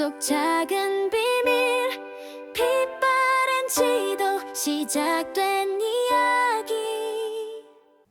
속 작은 비밀 빛바랜 지도 시작된 이야기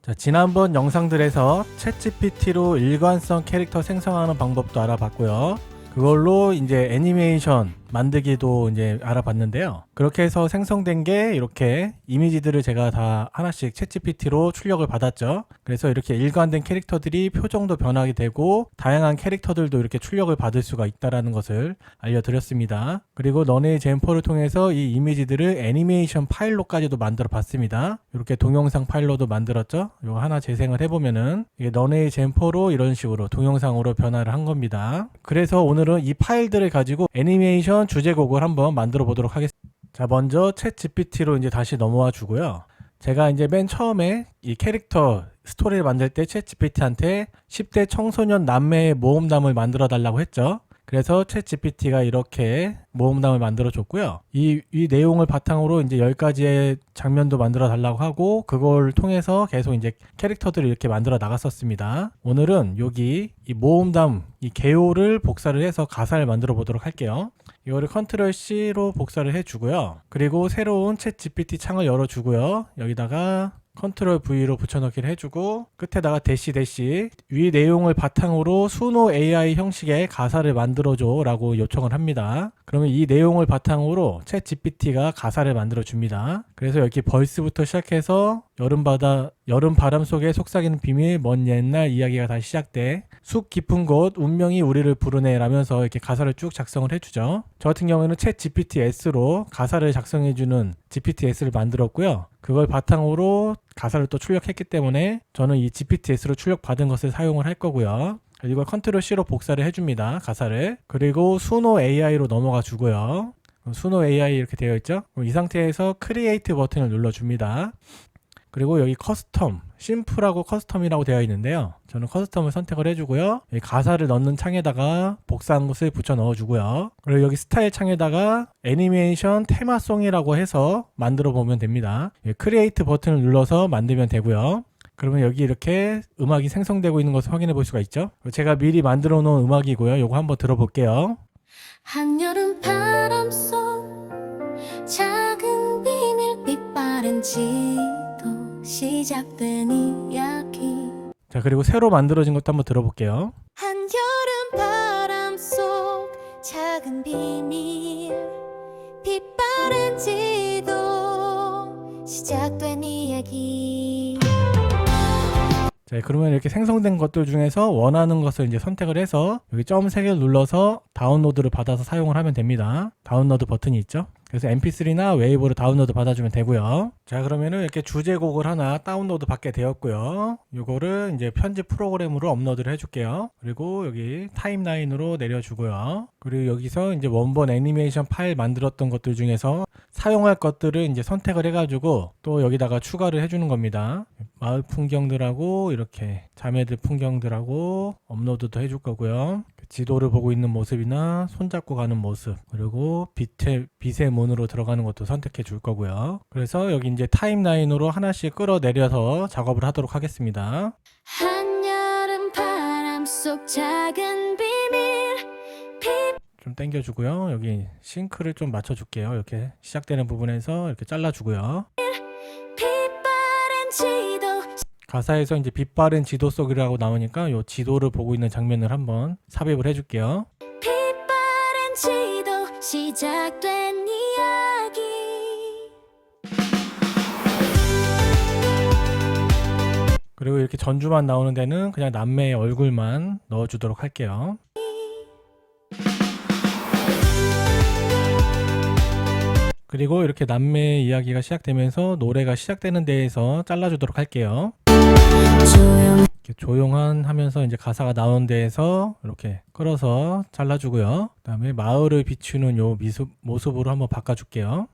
자, 지난번 영상들에서 챗GPT로 일관성 캐릭터 생성하는 방법도 알아봤고요. 그걸로 이제 애니메이션 만들기도 이제 알아봤는데요. 그렇게 해서 생성된 게 이렇게 이미지들을 제가 다 하나씩 챗GPT로 출력을 받았죠. 그래서 이렇게 일관된 캐릭터들이 표정도 변하게 되고 다양한 캐릭터들도 이렇게 출력을 받을 수가 있다라는 것을 알려드렸습니다. 그리고 너네의 젠포를 통해서 이 이미지들을 애니메이션 파일로까지도 만들어 봤습니다. 이렇게 동영상 파일로도 만들었죠. 이거 하나 재생을 해보면은 이게 너네의 젠포로 이런 식으로 동영상으로 변화를 한 겁니다. 그래서 오늘은 이 파일들을 가지고 애니메이션 주제곡을 한번 만들어 보도록 하겠습니다. 자, 먼저 챗 GPT로 이제 다시 넘어와 주고요. 제가 이제 맨 처음에 이 캐릭터 스토리를 만들 때 챗 GPT한테 10대 청소년 남매의 모험담을 만들어 달라고 했죠. 그래서 챗 GPT가 이렇게 모험담을 만들어 줬고요. 이, 이 내용을 바탕으로 이제 10가지의 장면도 만들어 달라고 하고 그걸 통해서 계속 이제 캐릭터들을 이렇게 만들어 나갔었습니다. 오늘은 여기 이 모험담 이 개요를 복사를 해서 가사를 만들어 보도록 할게요. 이거를 컨트롤 C로 복사를 해 주고요. 그리고 새로운 챗 GPT 창을 열어 주고요. 여기다가 컨트롤 V로 붙여넣기를 해주고 끝에다가 대시 대시 위 내용을 바탕으로 수노 AI 형식의 가사를 만들어줘 라고 요청을 합니다. 그러면 이 내용을 바탕으로 챗 GPT가 가사를 만들어 줍니다. 그래서 여기 벌스부터 시작해서 여름바다 여름 바람 속에 속삭이는 비밀 먼 옛날 이야기가 다시 시작돼 숲 깊은 곳 운명이 우리를 부르네 라면서 이렇게 가사를 쭉 작성을 해주죠. 저 같은 경우에는 챗 GPT S로 가사를 작성해주는 GPT S를 만들었고요. 그걸 바탕으로 가사를 또 출력했기 때문에 저는 이 GPT S로 출력받은 것을 사용을 할 거고요. 이걸 컨트롤 C로 복사를 해줍니다. 가사를. 그리고 수노 AI로 넘어가 주고요. 수노 AI 이렇게 되어 있죠. 이 상태에서 크리에이트 버튼을 눌러줍니다. 그리고 여기 커스텀, 심플하고 커스텀이라고 되어 있는데요. 저는 커스텀을 선택을 해주고요. 가사를 넣는 창에다가 복사한 것을 붙여 넣어주고요. 그리고 여기 스타일 창에다가 애니메이션 테마송이라고 해서 만들어 보면 됩니다. 크리에이트 버튼을 눌러서 만들면 되고요. 그러면 여기 이렇게 음악이 생성되고 있는 것을 확인해 볼 수가 있죠. 제가 미리 만들어 놓은 음악이고요. 요거 한번 들어볼게요. 한여름 바람 속 작은 비밀 빛바랜 지도 시작된 이야기 자, 그리고 새로 만들어진 것도 한번 들어볼게요. 한여름 바람 속 작은 비밀 자, 그러면 이렇게 생성된 것들 중에서 원하는 것을 이제 선택을 해서 여기 점 3개를 눌러서 다운로드를 받아서 사용을 하면 됩니다. 다운로드 버튼이 있죠. 그래서 mp3나 웨이브로 다운로드 받아주면 되고요. 자, 그러면은 이렇게 주제곡을 하나 다운로드 받게 되었고요. 요거를 이제 편집 프로그램으로 업로드를 해줄게요. 그리고 여기 타임라인으로 내려주고요. 그리고 여기서 이제 원본 애니메이션 파일 만들었던 것들 중에서 사용할 것들을 이제 선택을 해가지고 또 여기다가 추가를 해주는 겁니다. 마을 풍경들하고 이렇게 자매들 풍경들하고 업로드도 해줄 거고요. 지도를 보고 있는 모습이나 손잡고 가는 모습 그리고 빛의 빛의 문으로 들어가는 것도 선택해 줄 거고요. 그래서 여기 이제 타임라인으로 하나씩 끌어내려서 작업을 하도록 하겠습니다. 한여름 바람 속 작은 비밀 좀 당겨주고요. 여기 싱크를 좀 맞춰줄게요. 이렇게 시작되는 부분에서 이렇게 잘라주고요. 지도 가사에서 이제 빛바랜 지도 속이라고 나오니까 요 지도를 보고 있는 장면을 한번 삽입을 해줄게요. 빛바랜 지도 시작된 이야기 그리고 이렇게 전주만 나오는 데는 그냥 남매의 얼굴만 넣어주도록 할게요. 그리고 이렇게 남매의 이야기가 시작되면서 노래가 시작되는 데에서 잘라주도록 할게요. 조용한 하면서 이제 가사가 나오는 데에서 이렇게 끌어서 잘라주고요. 그 다음에 마을을 비추는 요 미수, 모습으로 한번 바꿔줄게요.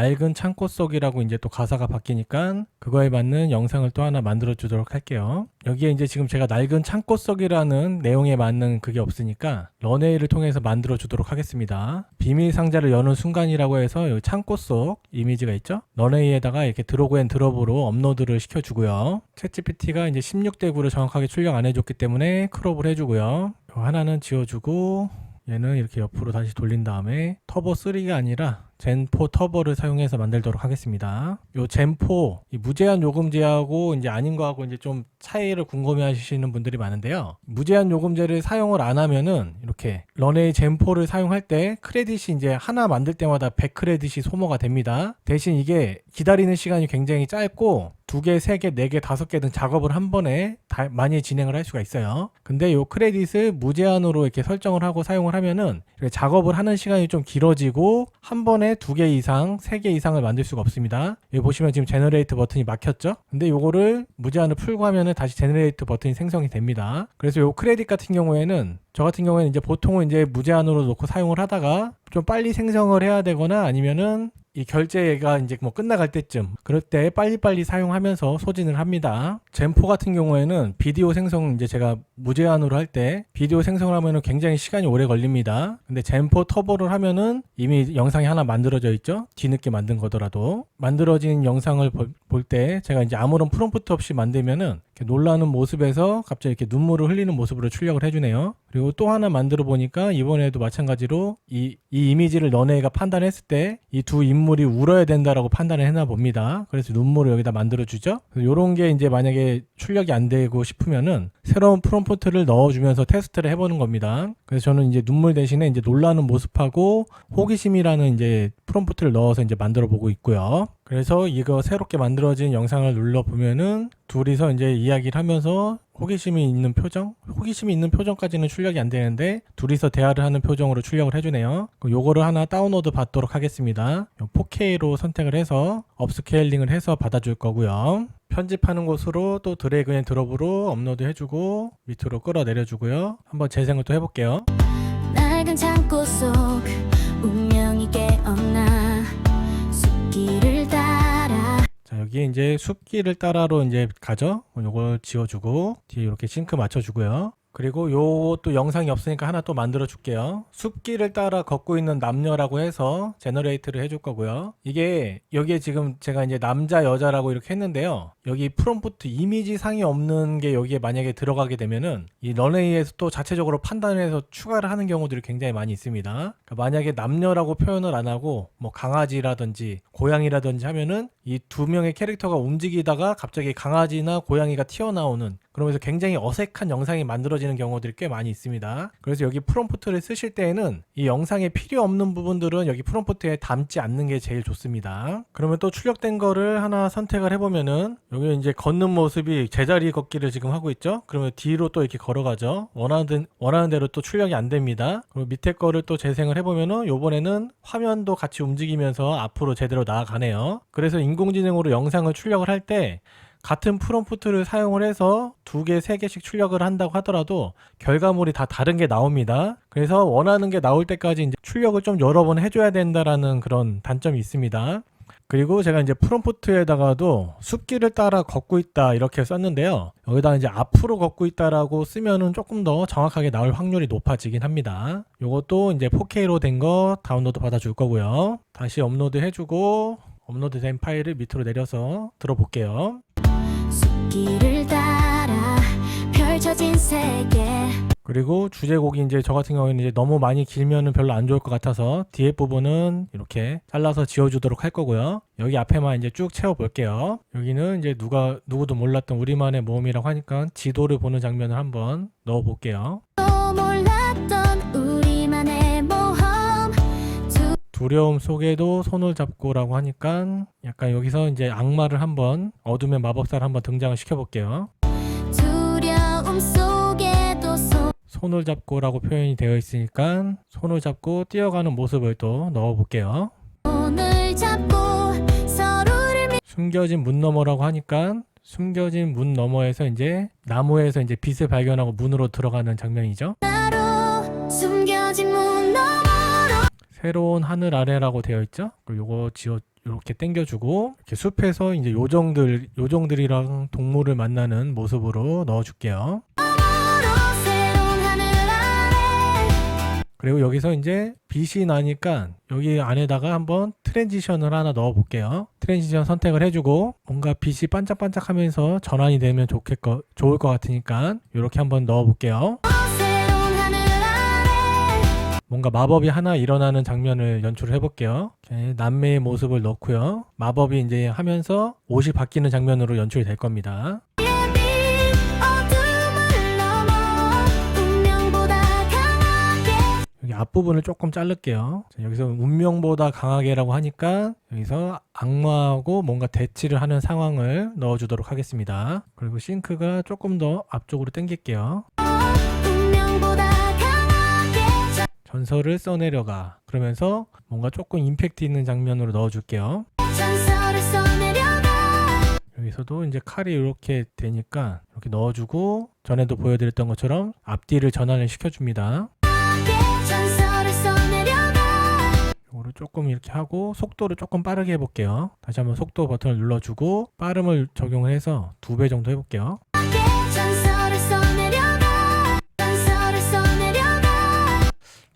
낡은 창고 속이라고 이제 또 가사가 바뀌니까 그거에 맞는 영상을 또 하나 만들어 주도록 할게요. 여기에 이제 지금 제가 낡은 창고 속이라는 내용에 맞는 그게 없으니까 런웨이를 통해서 만들어 주도록 하겠습니다. 비밀 상자를 여는 순간이라고 해서 여기 창고 속 이미지가 있죠? 런웨이에다가 이렇게 드로그 앤 드롭으로 업로드를 시켜 주고요. 챗GPT가 이제 16대 9를 정확하게 출력 안 해줬기 때문에 크롭을 해주고요. 요 하나는 지워주고 얘는 이렇게 옆으로 다시 돌린 다음에 터보 3가 아니라 젠4 터보를 사용해서 만들도록 하겠습니다. 요 젠4 이 무제한 요금제하고 이제 아닌 거하고 이제 좀 차이를 궁금해 하시는 분들이 많은데요. 무제한 요금제를 사용을 안 하면은 이렇게 런웨이 젠4를 사용할 때 크레딧이 이제 하나 만들 때마다 100 크레딧이 소모가 됩니다. 대신 이게 기다리는 시간이 굉장히 짧고 두 개, 세 개, 네 개, 다섯 개 등 작업을 한 번에 다 많이 진행을 할 수가 있어요. 근데 요 크레딧을 무제한으로 이렇게 설정을 하고 사용을 하면은 작업을 하는 시간이 좀 길어지고 한 번에 두 개 이상, 세 개 이상을 만들 수가 없습니다. 여기 보시면 지금 제너레이트 버튼이 막혔죠? 근데 요거를 무제한을 풀고 하면은 다시 제너레이트 버튼이 생성이 됩니다. 그래서 요 크레딧 같은 경우에는 저 같은 경우에는 이제 보통은 이제 무제한으로 놓고 사용을 하다가 좀 빨리 생성을 해야 되거나 아니면은 이 결제가 이제 뭐 끝나갈 때쯤 그럴 때 빨리빨리 사용하면서 소진을 합니다. 젠4 같은 경우에는 비디오 생성 이제 제가 무제한으로 할 때 비디오 생성을 하면은 굉장히 시간이 오래 걸립니다. 근데 젠4 터보를 하면은 이미 영상이 하나 만들어져 있죠. 뒤늦게 만든 거더라도 만들어진 영상을 볼 때 제가 이제 아무런 프롬프트 없이 만들면은 놀라는 모습에서 갑자기 이렇게 눈물을 흘리는 모습으로 출력을 해주네요. 그리고 또 하나 만들어 보니까 이번에도 마찬가지로 이, 이 이미지를 너네가 판단했을 때 이 두 인물이 울어야 된다라고 판단을 했나 봅니다. 그래서 눈물을 여기다 만들어 주죠. 요런 게 이제 만약에 출력이 안 되고 싶으면은 새로운 프롬프트를 넣어주면서 테스트를 해보는 겁니다. 그래서 저는 이제 눈물 대신에 이제 놀라는 모습하고 호기심이라는 이제 프롬프트를 넣어서 이제 만들어 보고 있고요. 그래서 이거 새롭게 만들어진 영상을 눌러 보면은 둘이서 이제 이야기를 하면서 호기심이 있는 표정, 호기심이 있는 표정까지는 출력이 안 되는데 둘이서 대화를 하는 표정으로 출력을 해주네요. 요거를 하나 다운로드 받도록 하겠습니다. 요 4K로 선택을 해서 업스케일링을 해서 받아줄 거고요. 편집하는 곳으로 또 드래그 앤 드롭으로 업로드 해주고 밑으로 끌어내려주고요. 한번 재생을 또 해볼게요. 여기에 이제 숲길을 따라로 이제 가죠. 요걸 지워주고 뒤에 이렇게 싱크 맞춰주고요. 그리고 요것도 영상이 없으니까 하나 또 만들어 줄게요. 숲길을 따라 걷고 있는 남녀라고 해서 제너레이트를 해줄 거고요. 이게 여기에 지금 제가 이제 남자 여자라고 이렇게 했는데요. 여기 프롬프트 이미지 상이 없는 게 여기에 만약에 들어가게 되면은 이 런웨이에서 또 자체적으로 판단을 해서 추가를 하는 경우들이 굉장히 많이 있습니다. 그러니까 만약에 남녀라고 표현을 안 하고 뭐 강아지라든지 고양이라든지 하면은 이 두 명의 캐릭터가 움직이다가 갑자기 강아지나 고양이가 튀어나오는 그러면서 굉장히 어색한 영상이 만들어지는 경우들이 꽤 많이 있습니다. 그래서 여기 프롬프트를 쓰실 때에는 이 영상에 필요 없는 부분들은 여기 프롬프트에 담지 않는 게 제일 좋습니다. 그러면 또 출력된 거를 하나 선택을 해보면은 여기 이제 걷는 모습이 제자리 걷기를 지금 하고 있죠. 그러면 뒤로 또 이렇게 걸어가죠. 원하는 원하는 대로 또 출력이 안 됩니다. 그리고 밑에 거를 또 재생을 해보면은 요번에는 화면도 같이 움직이면서 앞으로 제대로 나아가네요. 그래서 인공지능으로 영상을 출력을 할때 같은 프롬프트를 사용을 해서 두 개, 세 개씩 출력을 한다고 하더라도 결과물이 다 다른 게 나옵니다. 그래서 원하는 게 나올 때까지 이제 출력을 좀 여러 번 해줘야 된다라는 그런 단점이 있습니다. 그리고 제가 이제 프롬프트에다가도 숲길을 따라 걷고 있다 이렇게 썼는데요. 여기다 이제 앞으로 걷고 있다라고 쓰면은 조금 더 정확하게 나올 확률이 높아지긴 합니다. 요것도 이제 4K로 된 거 다운로드 받아줄 거고요. 다시 업로드 해주고 업로드 된 파일을 밑으로 내려서 들어볼게요. 그리고 주제곡이 이제 저 같은 경우에는 이제 너무 많이 길면은 별로 안 좋을 것 같아서 뒤에 부분은 이렇게 잘라서 지워주도록 할 거고요. 여기 앞에만 이제 쭉 채워 볼게요. 여기는 이제 누가 누구도 몰랐던 우리만의 모험이라고 하니까 지도를 보는 장면을 한번 넣어 볼게요. 두 두려움 속에도 손을 잡고라고 하니까 약간 여기서 이제 악마를 한번 어둠의 마법사를 한번 등장을 시켜 볼게요. 두려움 속에도 손을 잡고라고 표현이 되어 있으니까 손을 잡고 뛰어가는 모습을 또 넣어 볼게요. 손을 잡고 서로를 믿 숨겨진 문 너머라고 하니까 숨겨진 문 너머에서 이제 나무에서 이제 빛을 발견하고 문으로 들어가는 장면이죠. 새로운 하늘 아래라고 되어 있죠. 그리고 요거 지워 이렇게 당겨주고 이렇게 숲에서 이제 요정들 요정들이랑 동물을 만나는 모습으로 넣어줄게요. 그리고 여기서 이제 빛이 나니까 여기 안에다가 한번 트랜지션을 하나 넣어 볼게요. 트랜지션 선택을 해주고 뭔가 빛이 반짝반짝 하면서 전환이 되면 좋겠거, 좋을 것 같으니까 이렇게 한번 넣어 볼게요. 뭔가 마법이 하나 일어나는 장면을 연출을 해볼게요. 남매의 모습을 넣고요. 마법이 이제 하면서 옷이 바뀌는 장면으로 연출이 될 겁니다. 여기 앞부분을 조금 자를게요. 자, 여기서 운명보다 강하게라고 하니까 여기서 악마하고 뭔가 대치를 하는 상황을 넣어주도록 하겠습니다. 그리고 싱크가 조금 더 앞쪽으로 당길게요. 전설을 써내려가. 그러면서 뭔가 조금 임팩트 있는 장면으로 넣어줄게요. 여기서도 이제 칼이 이렇게 되니까 이렇게 넣어주고 전에도 보여드렸던 것처럼 앞뒤를 전환을 시켜줍니다. 이거를 조금 이렇게 하고 속도를 조금 빠르게 해볼게요. 다시 한번 속도 버튼을 눌러주고 빠름을 적용을 해서 두 배 정도 해볼게요.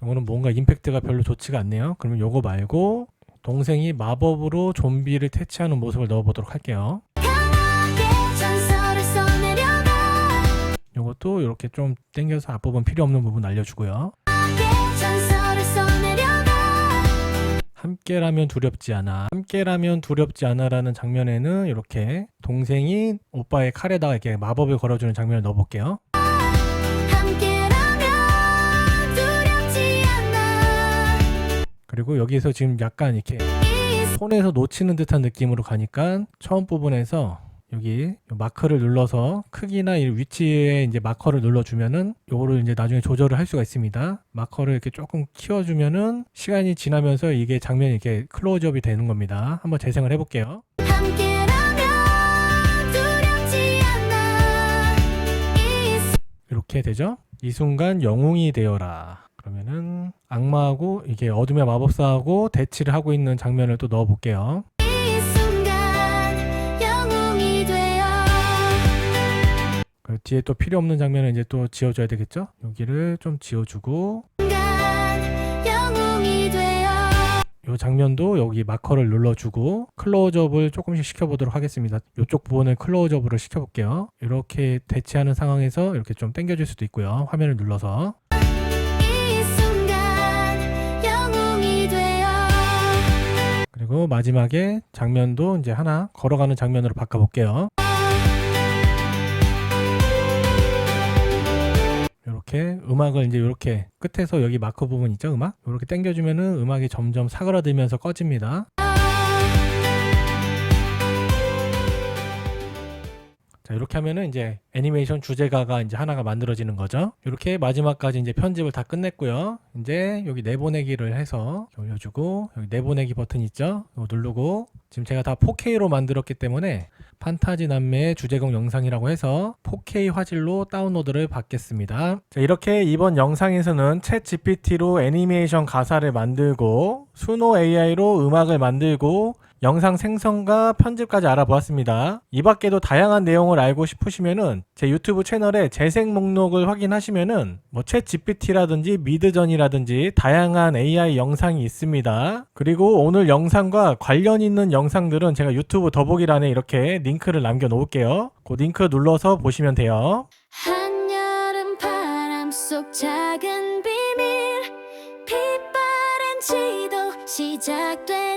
이거는 뭔가 임팩트가 별로 좋지가 않네요. 그러면 요거 말고 동생이 마법으로 좀비를 퇴치하는 모습을 넣어보도록 할게요. 요것도 이렇게 좀 당겨서 앞부분 필요 없는 부분 알려주고요. 함께라면 두렵지 않아. 함께라면 두렵지 않아라는 장면에는 이렇게 동생이 오빠의 칼에다가 이렇게 마법을 걸어주는 장면을 넣어볼게요. 그리고 여기서 지금 약간 이렇게 이 손에서 놓치는 듯한 느낌으로 가니까 처음 부분에서 여기 마커를 눌러서 크기나 이 위치에 이제 마커를 눌러주면은 요거를 이제 나중에 조절을 할 수가 있습니다. 마커를 이렇게 조금 키워주면은 시간이 지나면서 이게 장면이 이렇게 클로즈업이 되는 겁니다. 한번 재생을 해볼게요. 이렇게 되죠. 이 순간 영웅이 되어라. 그러면은 악마하고 이게 어둠의 마법사하고 대치를 하고 있는 장면을 또 넣어 볼게요. 영웅이 되어 그 뒤에 또 필요 없는 장면은 이제 또 지워줘야 되겠죠? 여기를 좀 지워주고 이 장면도 여기 마커를 눌러주고 클로즈업을 조금씩 시켜보도록 하겠습니다. 이쪽 부분을 클로즈업으로 시켜볼게요. 이렇게 대치하는 상황에서 이렇게 좀 당겨줄 수도 있고요. 화면을 눌러서 마지막에 장면도 이제 하나 걸어가는 장면으로 바꿔볼게요. 이렇게 음악을 이제 이렇게 끝에서 여기 마커 부분 있죠 음악 이렇게 당겨주면은 음악이 점점 사그라들면서 꺼집니다. 이렇게 하면은 이제 애니메이션 주제가가 이제 하나가 만들어지는 거죠. 이렇게 마지막까지 이제 편집을 다 끝냈고요. 이제 여기 내보내기를 해서 올려주고 여기 내보내기 버튼 있죠. 이거 누르고 지금 제가 다 4K로 만들었기 때문에 판타지 남매의 주제곡 영상이라고 해서 4K 화질로 다운로드를 받겠습니다. 자, 이렇게 이번 영상에서는 챗 GPT로 애니메이션 가사를 만들고 수노 AI로 음악을 만들고 영상 생성과 편집까지 알아보았습니다. 이 밖에도 다양한 내용을 알고 싶으시면은 제 유튜브 채널에 재생 목록을 확인하시면은 뭐챗 GPT라든지 미드전이라든지 다양한 AI 영상이 있습니다. 그리고 오늘 영상과 관련 있는 영상들은 제가 유튜브 더보기란에 이렇게 링크를 남겨 놓을게요. 그 링크 눌러서 보시면 돼요. 한여름 바람 속 작은 비밀 빛바랜 지도 시작돼